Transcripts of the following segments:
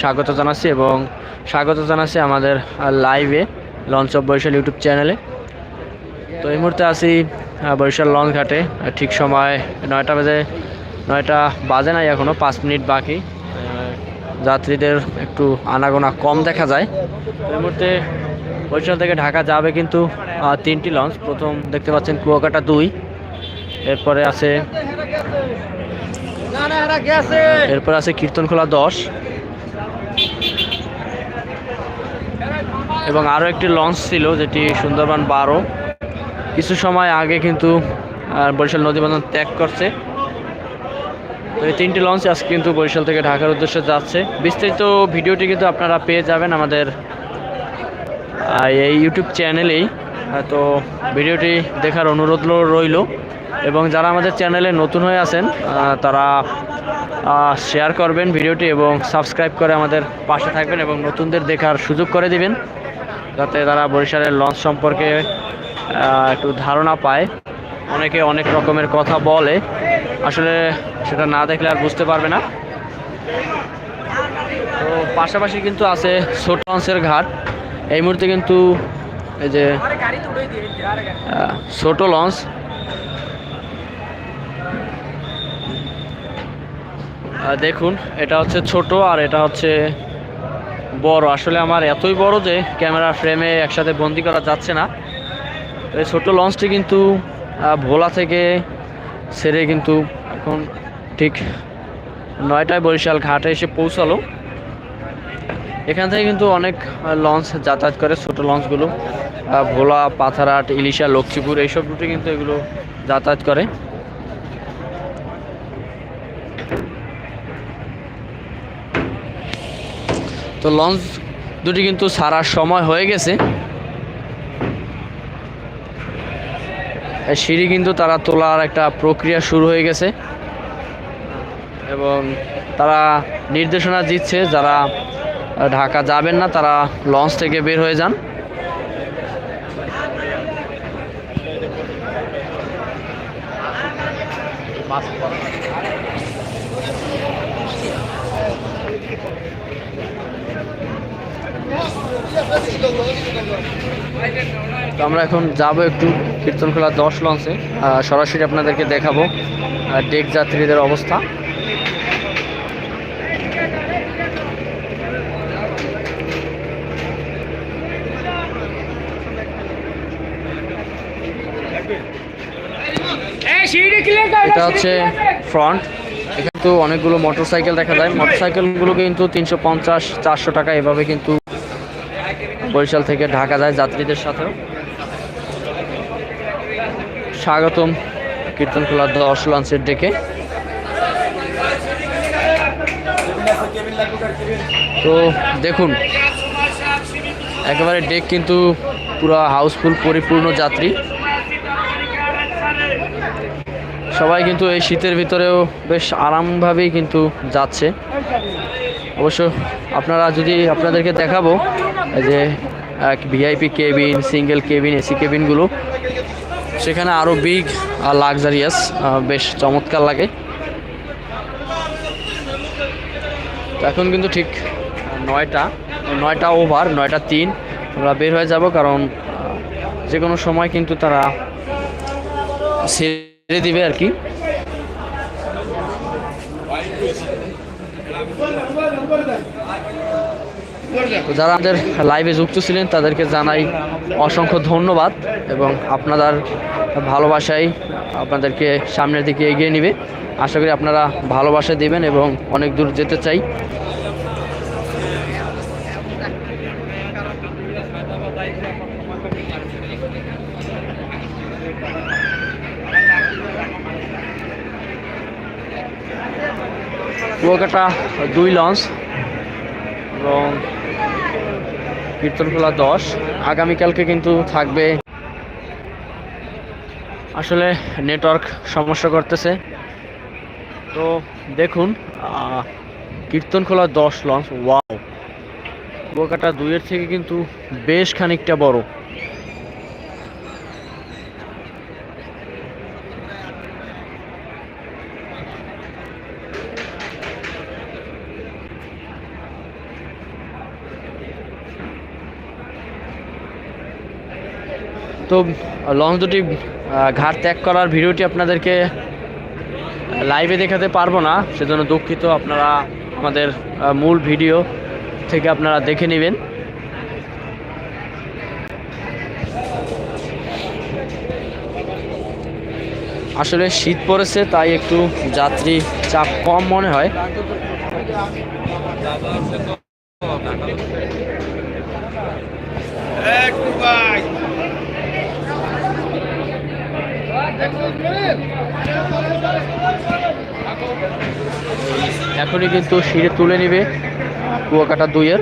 স্বাগত জানাচ্ছি এবং স্বাগত জানাচ্ছি আমাদের লাইভে লঞ্চ অফ বরিশাল ইউটিউব চ্যানেলে তো এই মুহূর্তে আছি বরিশাল লঞ্চ ঘাটে। ঠিক সময় নয়টা বাজে নয়টা বাজে নাই এখনও পাঁচ মিনিট বাকি। যাত্রীদের একটু আনাগোনা কম দেখা যায়। তো এই মুহূর্তে বরিশাল থেকে ঢাকা যাবে কিন্তু তিনটি লঞ্চ। প্রথম দেখতে পাচ্ছেন কুয়াকাটা দুই। এরপরে আছে এরপর আছে কীর্তনখোলা দশ। এবং আরও একটি লঞ্চ ছিল, যেটি সুন্দরবন বারো। কিছু সময় আগে কিন্তু বরিশাল নদীবন্ধন ত্যাগ করছে। তো এই তিনটি লঞ্চ আজকে কিন্তু বরিশাল থেকে ঢাকার উদ্দেশ্যে যাচ্ছে। বিস্তারিত ভিডিওটি কিন্তু আপনারা পেয়ে যাবেন আমাদের এই ইউটিউব চ্যানেলেই তো ভিডিওটি দেখার অনুরোধ রইল। এবং যারা আমাদের চ্যানেলে নতুন হয়ে আছেন তারা শেয়ার করবেন ভিডিওটি এবং সাবস্ক্রাইব করে আমাদের পাশে থাকবেন এবং নতুনদের দেখার সুযোগ করে দিবেন। যাতে তারা বরিশালের লঞ্চ সম্পর্কে একটু ধারণা পায়। অনেকে অনেক রকমের কথা বলে। আসলে সেটা না দেখলে আর বুঝতে পারবে না। তো পাশাপাশি কিন্তু আছে ছোট লঞ্চের ঘাট। এই মুহূর্তে কিন্তু এই যে ছোট লঞ্চ। দেখুন, এটা হচ্ছে ছোট আর এটা হচ্ছে বড়। আসলে আমার এতই বড় যে ক্যামেরা ফ্রেমে একসাথে বন্দি করা যাচ্ছে না। এই ছোট লঞ্চটি কিন্তু ভোলা থেকে ছেড়ে কিন্তু এখন ঠিক নয়টায় বরিশাল ঘাটে এসে পৌঁছালো। এখান থেকে কিন্তু অনেক লঞ্চ যাতায়াত করে ছোট লঞ্চগুলো ভোলা, পাথারহাট, ইলিশা, লক্ষ্মীপুর, এইসব রুটে কিন্তু এগুলো যাতায়াত করে। তো লঞ্চ দুটি কিন্তু সারার সময় হয়ে গেছে। সিঁড়ি কিন্তু তারা তোলার একটা প্রক্রিয়া শুরু হয়ে গেছে। এবং তারা নির্দেশনা দিচ্ছে যারা ঢাকা যাবেন না, তারা লঞ্চ থেকে বের হয়ে যান। তো আমরা এখন যাব একটু কীর্তনখোলা দশ লঞ্চে। সরাসরি আপনাদেরকে দেখাবো ডেক যাত্রীদের অবস্থা। এটা হচ্ছে ফ্রন্ট। এখানে তো অনেকগুলো মোটরসাইকেল দেখা যায়। মোটরসাইকেলগুলো কিন্তু তিনশো পঞ্চাশ চারশো টাকা এভাবে কিন্তু বরিশাল থেকে ঢাকা যায় যাত্রীদের সাথেও। স্বাগতম কীর্তনখোলা দশ লঞ্চের ডেকে। তো দেখুন, একেবারে ডেক কিন্তু পুরো হাউসফুল, পরিপূর্ণ যাত্রী। সবাই কিন্তু এই শীতের ভিতরেও বেশ আরামভাবেই কিন্তু যাচ্ছে। অবশ্য আপনারা যদি আপনাদেরকে দেখাবো যে VIP cabin single cabin AC কেবিনগুলো সেখানে আরও বিগ আর লাক্সারিয়াস বেশ চমৎকার লাগে। এখন কিন্তু ঠিক নয়টা নয়টা ওভার নয়টা তিন। আমরা বের হয়ে যাব কারণ যে কোনো সময় কিন্তু তারা ছেড়ে দিবে আর কি। যারা আমাদের লাইভে যুক্ত ছিলেন, তাদেরকে জানাই অসংখ্য ধন্যবাদ এবং আপনাদের ভালোবাসাই আপনাদেরকে সামনের দিকে এগিয়ে নেবে। আশা করি আপনারা ভালোবাসা দিবেন এবং অনেক দূর যেতে চাই। কুয়াকাটা দুই লঞ্চ এবং কীর্তনখোলা দশ। আগামীকালকে কিন্তু থাকবে। আসলে নেটওয়ার্ক সমস্যা করতেছে। তো দেখুন কীর্তন কীর্তনখোলা দশ লঞ্চ, ওয়াও। কুয়াকাটা দুইয়ের থেকে কিন্তু বেশ খানিকটা বড়। তো, লঞ্চ দুটি ঘাট ত্যাগ করার ভিডিওটি আপনাদেরকে লাইভে দেখাতে পারব না। সেজন্য দুঃখিত, আপনারা আমাদের মূল ভিডিও থেকে আপনারা দেখে নেবেন। আসলে শীত পড়েছে, তাই একটু যাত্রী চাপ কম মনে হয়। এখনই কিন্তু সিঁড়ে তুলে নিবে কুয়াকাটা দুইয়ের।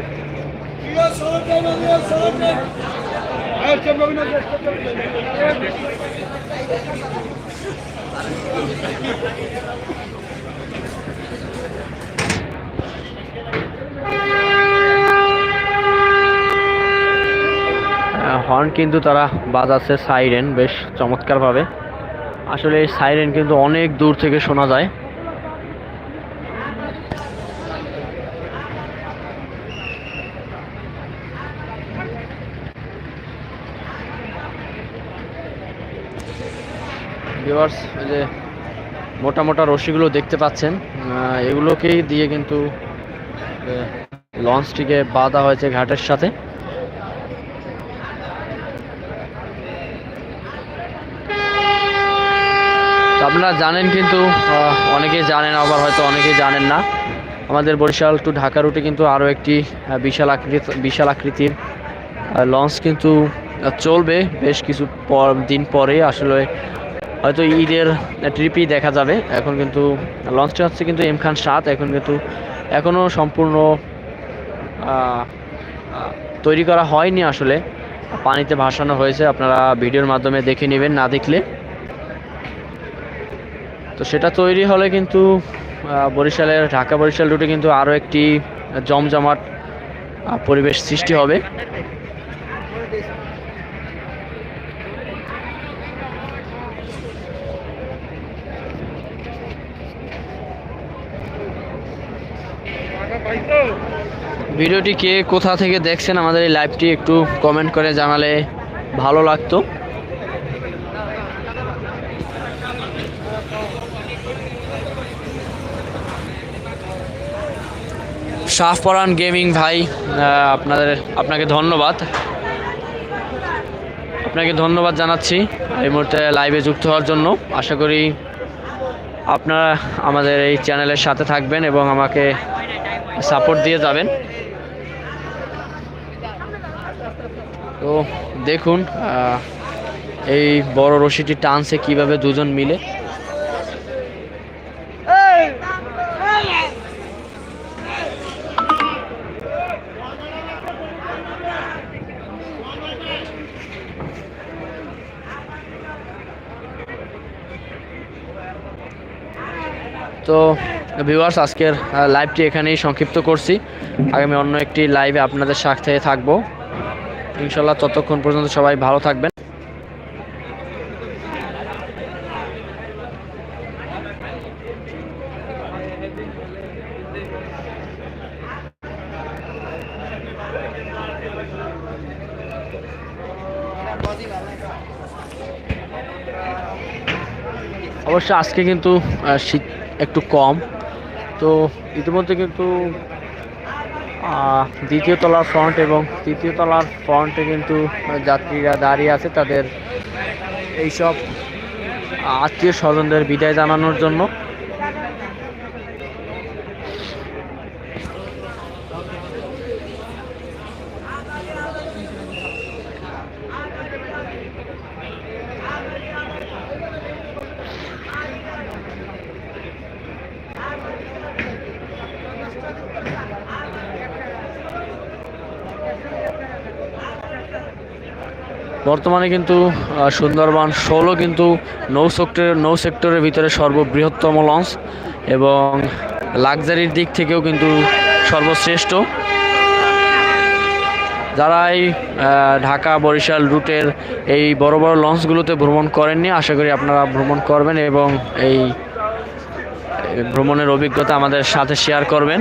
হর্ন কিন্তু তারা বাজাচ্ছে সাইরেন বেশ চমৎকারভাবে। আসলে এই সাইরেন কিন্তু অনেক দূর থেকে শোনা যায়। ভিউয়ার্স যে মোটা মোটা রশিগুলো দেখতে পাচ্ছেন এগুলোকেই দিয়ে কিন্তু লঞ্চটিকে বাঁধা হয়েছে ঘাটের সাথে। আপনারা জানেন কিন্তু আহ, অনেকেই জানেন আবার হয়তো অনেকেই জানেন না। আমাদের বরিশাল টু ঢাকা রুটে কিন্তু আরও একটি বিশাল আকৃতি বিশাল আকৃতির লঞ্চ কিন্তু চলবে বেশ কিছু পর দিন পরে। আসলে হয়তো ঈদের ট্রিপই দেখা যাবে। এখন কিন্তু লঞ্চটা হচ্ছে কিন্তু এম খান সাত। এখন কিন্তু এখনও সম্পূর্ণ তৈরি করা হয়নি আসলে। পানিতে ভাসানো হয়েছে। আপনারা ভিডিওর মাধ্যমে দেখে নেবেন না দেখলে। তো সেটা তৈরি হলে কিন্তু বরিশালের, ঢাকা বরিশাল রুটে কিন্তু আরও একটি জমজমাট পরিবেশ সৃষ্টি হবে। ভিডিওটি কে কোথা থেকে দেখছেন আমাদের এই লাইভটি একটু কমেন্ট করে জানালে ভালো লাগতো। শাহপরান গেমিং ভাই আপনাদের, আপনাকে ধন্যবাদ। আপনাকে ধন্যবাদ জানাচ্ছি এই মুহূর্তে লাইভে যুক্ত হওয়ার জন্য। আশা করি আপনারা আমাদের এই চ্যানেলের সাথে থাকবেন এবং আমাকে সাপোর্ট দিয়ে যাবেন। তো দেখুন এই বড় রশিটি টানছে কীভাবে দুজন মিলে। তো ভিউয়ার্স আজকের লাইভটি এখানেই সংক্ষিপ্ত করছি। আগামী অন্য একটি লাইভে আপনাদের সাথে থাকব। ইনশাল্লাহ ততক্ষণ পর্যন্ত সবাই ভালো থাকবেন। অবশ্য আজকে কিন্তু শীত একটু কম। তো ইতিমধ্যে কিন্তু দ্বিতীয় তলার ফ্রন্ট এবং তৃতীয় তলার ফ্রন্টে কিন্তু যাত্রীরা দাঁড়িয়ে আছে তাদের এইসব আত্মীয় স্বজনদের বিদায় জানানোর জন্য। বর্তমানে কিন্তু সুন্দরবন ষোলো কিন্তু নৌ সেক্টর, নৌ সেক্টরের ভিতরে সর্ববৃহত্তম লঞ্চ এবং লাক্সারির দিক থেকেও কিন্তু সর্বশ্রেষ্ঠ। যারা এই ঢাকা বরিশাল রুটের এই বড় বড় লঞ্চগুলোতে ভ্রমণ করেননি, আশা করি আপনারা ভ্রমণ করবেন এবং এই ভ্রমণের অভিজ্ঞতা আমাদের সাথে শেয়ার করবেন।